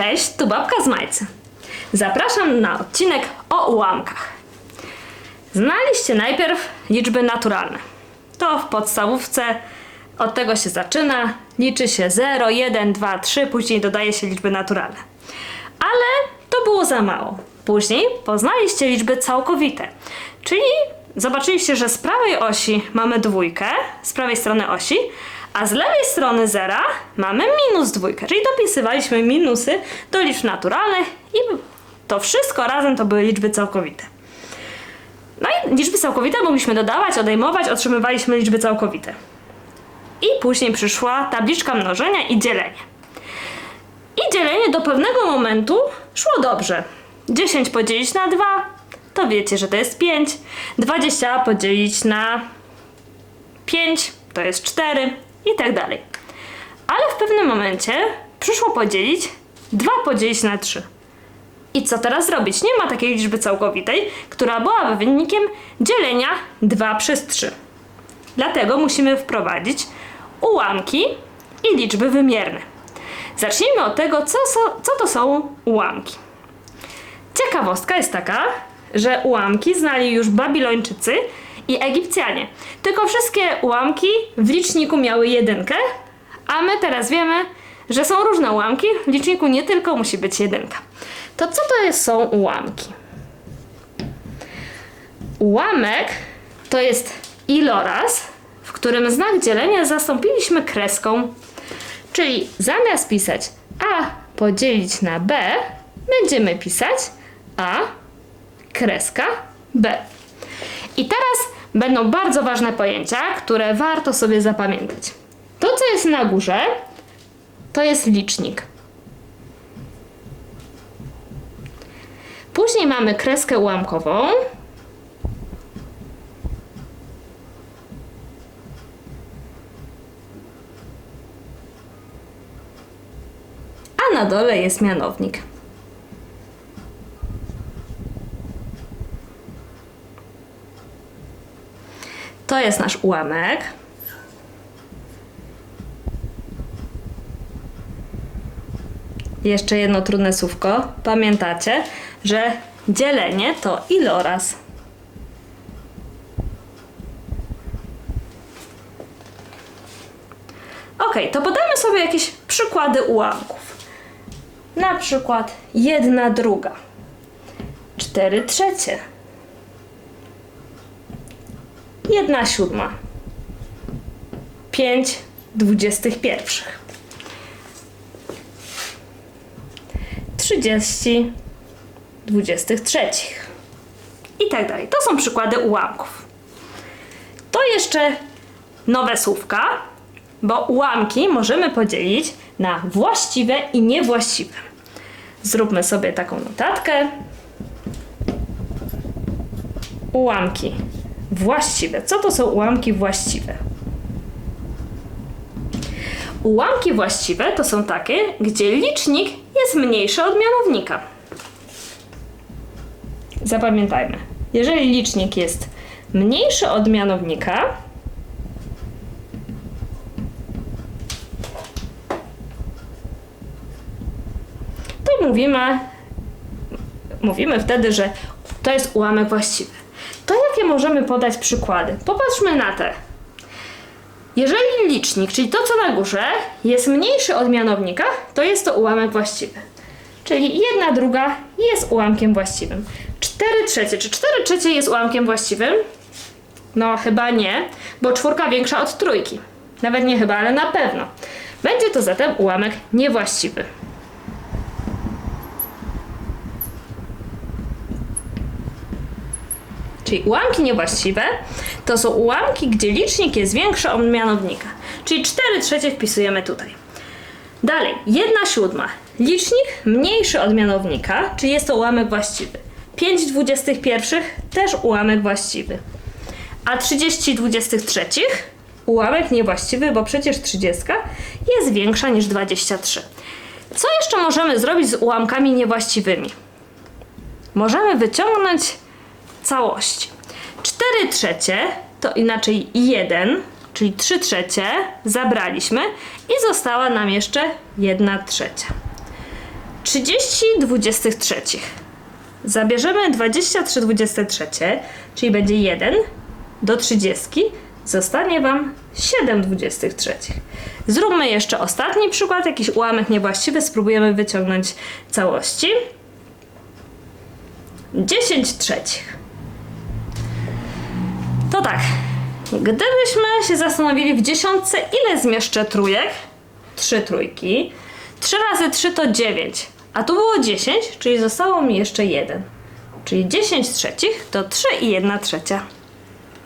Cześć, tu babka z Majcy. Zapraszam na odcinek o ułamkach. Znaliście najpierw liczby naturalne. To w podstawówce od tego się zaczyna. Liczy się 0, 1, 2, 3, później dodaje się liczby naturalne. Ale to było za mało. Później poznaliście liczby całkowite, czyli zobaczyliście, że z prawej osi mamy dwójkę, z prawej strony osi, a z lewej strony zera mamy minus dwójkę, czyli dopisywaliśmy minusy do liczb naturalnych i to wszystko razem to były liczby całkowite. No i liczby całkowite mogliśmy dodawać, odejmować, otrzymywaliśmy liczby całkowite. I później przyszła tabliczka mnożenia i dzielenia. I dzielenie do pewnego momentu szło dobrze. 10 podzielić na 2, to wiecie, że to jest 5. 20 podzielić na 5, to jest 4 i tak dalej. Ale w pewnym momencie przyszło podzielić 2 podzielić na 3. I co teraz zrobić? Nie ma takiej liczby całkowitej, która byłaby wynikiem dzielenia 2 przez 3. Dlatego musimy wprowadzić ułamki i liczby wymierne. Zacznijmy od tego, co, so, co to są ułamki. Ciekawostka jest taka, że ułamki znali już Babilończycy i Egipcjanie. Tylko wszystkie ułamki w liczniku miały jedynkę, a my teraz wiemy, że są różne ułamki. W liczniku nie tylko musi być jedynka. To co to jest, są ułamki? Ułamek to jest iloraz, w którym znak dzielenia zastąpiliśmy kreską. Czyli zamiast pisać a podzielić na b, będziemy pisać a kreska b. I teraz będą bardzo ważne pojęcia, które warto sobie zapamiętać. To, co jest na górze, to jest licznik. Później mamy kreskę ułamkową. A na dole jest mianownik. To jest nasz ułamek. Jeszcze jedno trudne słówko. Pamiętacie, że dzielenie to iloraz. Ok, to podamy sobie jakieś przykłady ułamków. Na przykład jedna druga, cztery trzecie, jedna siódma, pięć dwudziestych pierwszych, trzydzieści dwudziestych trzecich i tak dalej. To są przykłady ułamków. To jeszcze nowe słówka, bo ułamki możemy podzielić na właściwe i niewłaściwe. Zróbmy sobie taką notatkę. Ułamki właściwe. Co to są ułamki właściwe? Ułamki właściwe to są takie, gdzie licznik jest mniejszy od mianownika. Zapamiętajmy. Jeżeli licznik jest mniejszy od mianownika, to mówimy, mówimy wtedy, że to jest ułamek właściwy. To jakie możemy podać przykłady? Popatrzmy na te. Jeżeli licznik, czyli to co na górze, jest mniejszy od mianownika, to jest to ułamek właściwy. Czyli jedna druga jest ułamkiem właściwym. 4 trzecie. Czy 4 trzecie jest ułamkiem właściwym? No chyba nie, bo czwórka większa od trójki. Nawet nie chyba, ale na pewno. Będzie to zatem ułamek niewłaściwy. Czyli ułamki niewłaściwe to są ułamki, gdzie licznik jest większy od mianownika. Czyli 4 trzecie wpisujemy tutaj. Dalej, 1 siódma. Licznik mniejszy od mianownika, czyli jest to ułamek właściwy. 5 dwudziestych pierwszych też ułamek właściwy. A 30 dwudziestych trzecich ułamek niewłaściwy, bo przecież 30 jest większa niż 23. Co jeszcze możemy zrobić z ułamkami niewłaściwymi? Możemy wyciągnąć całości. 4 trzecie to inaczej 1, czyli 3 trzecie zabraliśmy i została nam jeszcze 1 trzecia. 30 23. Zabierzemy 23 23, czyli będzie 1 do 30. Zostanie Wam 7 23. Zróbmy jeszcze ostatni przykład, jakiś ułamek niewłaściwy, spróbujemy wyciągnąć całości. 10 trzecich. To tak, gdybyśmy się zastanowili w dziesiątce, ile zmieszczę trójek? Trzy trójki. 3 razy 3 to 9, a tu było 10, czyli zostało mi jeszcze 1. Czyli 10 trzecich to 3 i 1 trzecia.